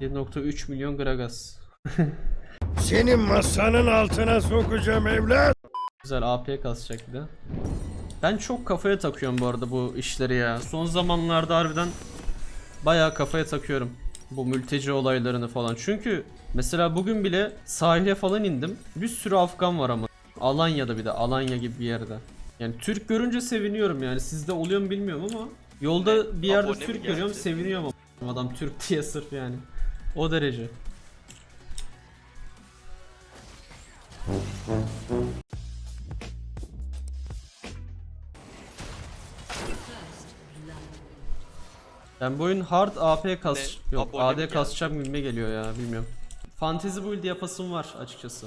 1.3 milyon Gragas. Senin masanın altına sokacağım evlat. Güzel AP kasacak bir de. Ben çok kafaya takıyorum bu arada bu işleri ya. Son zamanlarda harbiden bayağı kafaya takıyorum. Bu mülteci olaylarını falan. Çünkü mesela bugün bile sahile falan indim. Bir sürü Afgan var ama. Alanya'da bir de. Alanya gibi bir yerde. Yani Türk görünce seviniyorum yani. Sizde oluyor mu bilmiyorum ama. Yolda bir yerde abone Türk görüyorum seviniyorum ama. Adam Türk diye sırf yani. O derece. Ben bu oyun hard AP kas Ne? yok Abone AD kasacağım gibime geliyor ya bilmiyorum. Fantezi build yapasım var açıkçası.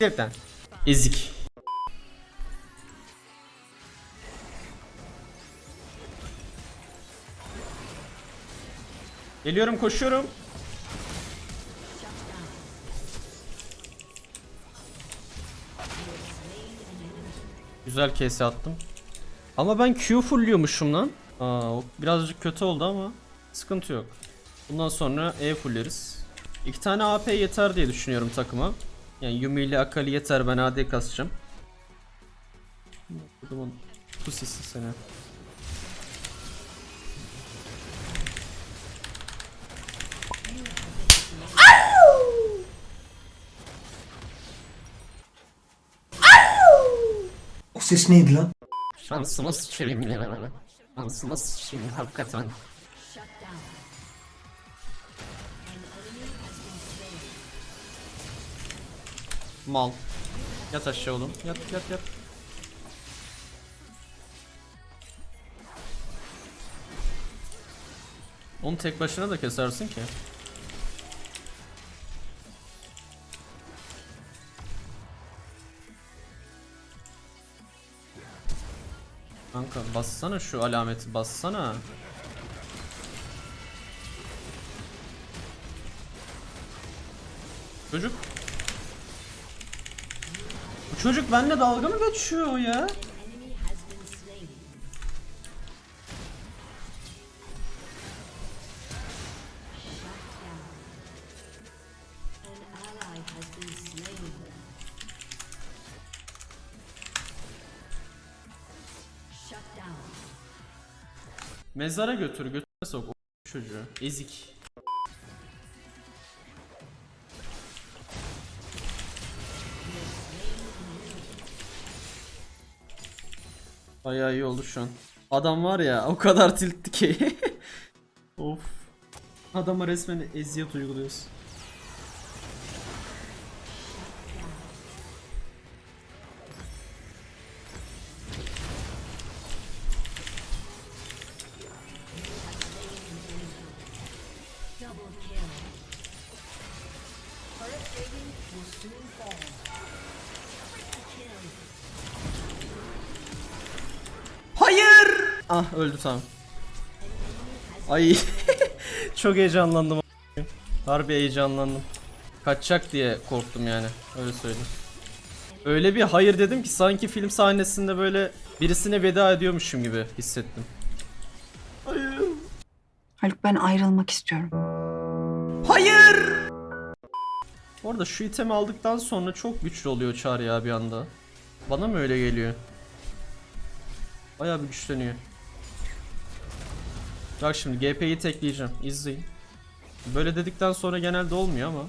Sikletten. Ezik. Geliyorum koşuyorum. Güzel kese attım. Ama ben Q fullliyormuşum lan. Aa, birazcık kötü oldu ama sıkıntı yok. Bundan sonra E fulleriz. İki tane AP yeter diye düşünüyorum takıma. Yani Yumi ile Akali yeter ben AD kasacağım. Kodumun pusisi seni. O ses neydi lan? Şansıma sıçrayım ya. Şansıma sıçrayım hakikaten. Mal. Yat aşağı oğlum. Yat yat yat. Onu tek başına da kesersin ki. Kanka bassana şu alameti bassana. Çocuk. Çocuk benimle dalga mı geçiyor ya? Mezara götür götüre sok o çocuğu. Ezik. Bayağı iyi oldu şu an. Adam var ya o kadar tiltti ki. of. Adama resmen eziyet uyguluyoruz. Ah öldü tamam. Ay çok heyecanlandım. Harbi heyecanlandım. Kaçacak diye korktum yani. Öyle söyleyeyim. Öyle bir hayır dedim ki sanki film sahnesinde böyle birisine veda ediyormuşum gibi hissettim. Hayır. Haluk ben ayrılmak istiyorum. Hayır! Orada şu itemi aldıktan sonra çok güçlü oluyor Çağrı ya bir anda. Bana mı öyle geliyor? Bayağı bir güçleniyor. Bak şimdi GP'yi tekleyeceğim. İzleyin. Böyle dedikten sonra genelde olmuyor ama.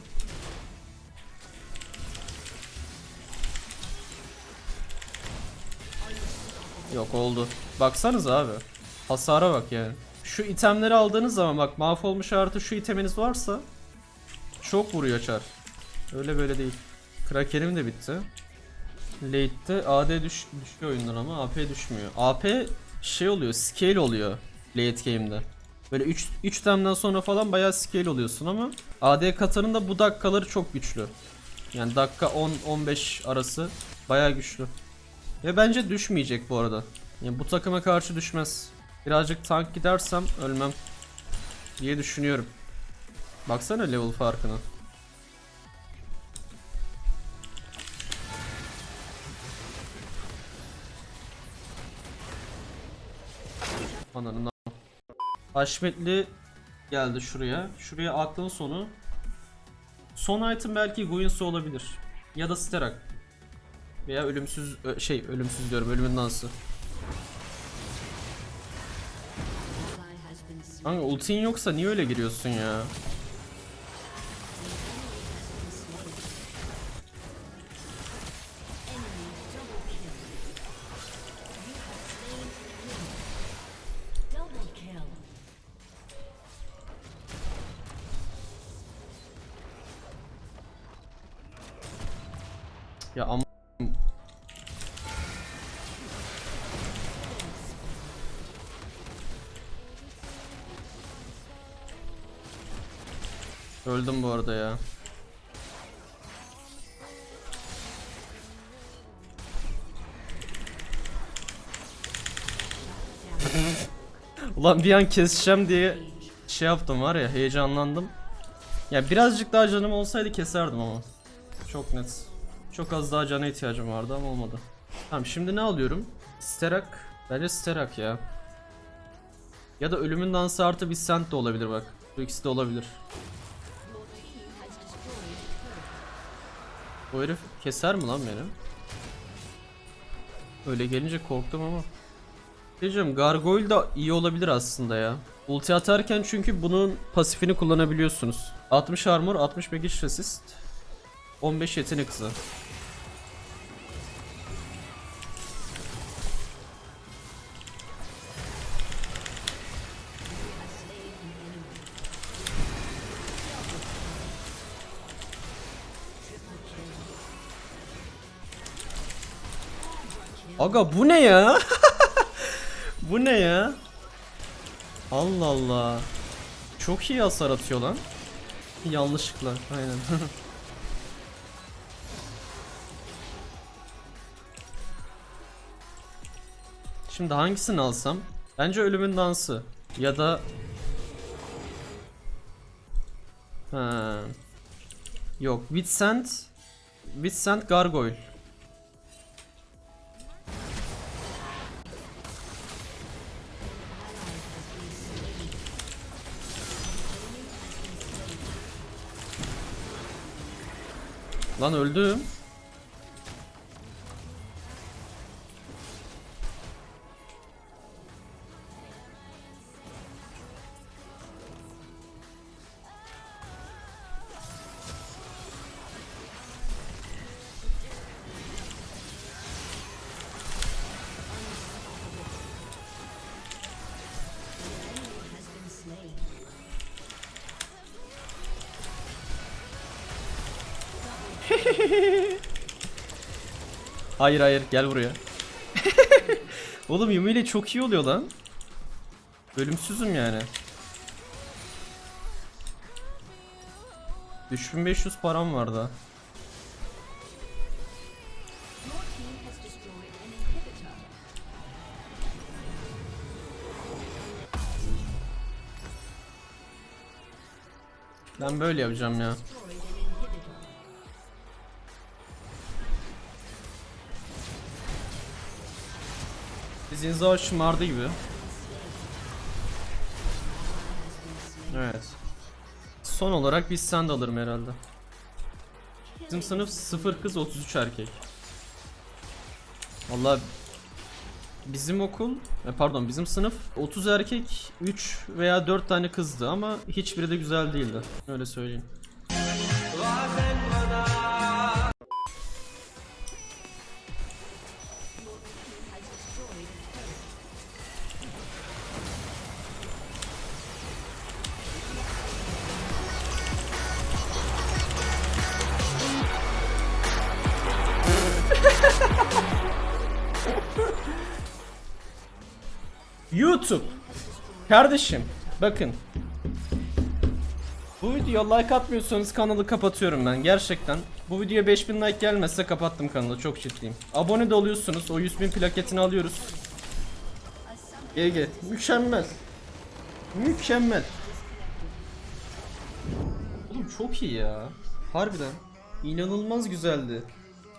Yok oldu. Baksanız abi. Hasara bak yani. Şu itemleri aldığınız zaman bak mahvolmuş artı şu iteminiz varsa çok vuruyor çar. Öyle böyle değil. Krakenim de bitti. Late'de AD düş düşüyor oyundan ama AP düşmüyor. AP şey oluyor, scale oluyor late game'de. Böyle 3 3 temden sonra falan bayağı scale oluyorsun ama AD katanın da bu dakikaları çok güçlü. Yani dakika 10 15 arası bayağı güçlü. Ve bence düşmeyecek bu arada. Yani bu takıma karşı düşmez. Birazcık tank gidersem ölmem diye düşünüyorum. Baksana level farkına. Ananın Haşmetli geldi şuraya. Şuraya aklın sonu. Son item belki Guinsoo olabilir. Ya da Sterak. Veya ölümsüz şey ölümsüz diyorum ölümün dansı. Kanka ultin yoksa niye öyle giriyorsun ya? Ya am Öldüm bu arada ya. Ulan bir an keseceğim diye şey yaptım var ya heyecanlandım. Ya birazcık daha canım olsaydı keserdim ama. Çok net. Çok az daha cana ihtiyacım vardı ama olmadı. Tamam şimdi ne alıyorum? Sterak. Bence Sterak ya. Ya da ölümün dansı artı bir sent de olabilir bak. Bu ikisi de olabilir. Bu herif keser mi lan beni? Öyle gelince korktum ama. Diyeceğim Gargoyle da iyi olabilir aslında ya. Ulti atarken çünkü bunun pasifini kullanabiliyorsunuz. 60 armor, 60 magic resist, 15 yetenek hızı. Aga bu ne ya? bu ne ya? Allah Allah. Çok iyi hasar atıyor lan. Yanlışlıkla aynen. Şimdi hangisini alsam? Bence ölümün dansı ya da Ha. Yok, Vincent Vincent Gargoyle. Lan öldüm. Hayır hayır gel buraya. Oğlum Yumi ile çok iyi oluyor lan. Ölümsüzüm yani. 3500 param var da. Ben böyle yapacağım ya. Zinzao şımardı gibi. Evet. Son olarak biz sen de alırım herhalde. Bizim sınıf 0 kız 33 erkek. Vallahi bizim okul, e, pardon bizim sınıf 30 erkek 3 veya 4 tane kızdı ama hiçbiri de güzel değildi. Öyle söyleyeyim. YouTube. Kardeşim bakın. Bu videoya like atmıyorsanız kanalı kapatıyorum ben gerçekten. Bu videoya 5000 like gelmezse kapattım kanalı çok ciddiyim. Abone de oluyorsunuz o 100.000 plaketini alıyoruz. Summoner GG. Mükemmel. Mükemmel. Oğlum çok iyi ya. Harbiden. İnanılmaz güzeldi.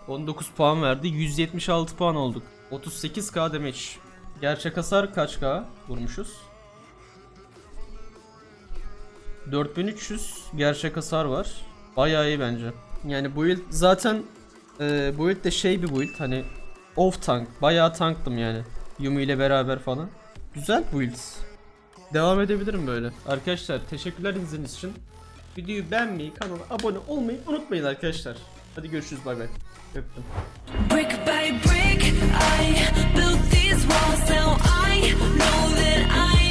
19 puan verdi. 176 puan olduk. 38k damage. Gerçek hasar kaç k vurmuşuz? 4300 gerçek hasar var. Bayağı iyi bence. Yani build zaten e, build de şey bir build hani off tank. Bayağı tanktım yani. Yumi ile beraber falan. Güzel build. Devam edebilirim böyle. Arkadaşlar teşekkürler izlediğiniz için. Videoyu beğenmeyi, kanala abone olmayı unutmayın arkadaşlar. Hadi görüşürüz bay bay. Öptüm. Brick by brick, I built these walls. Now I know that I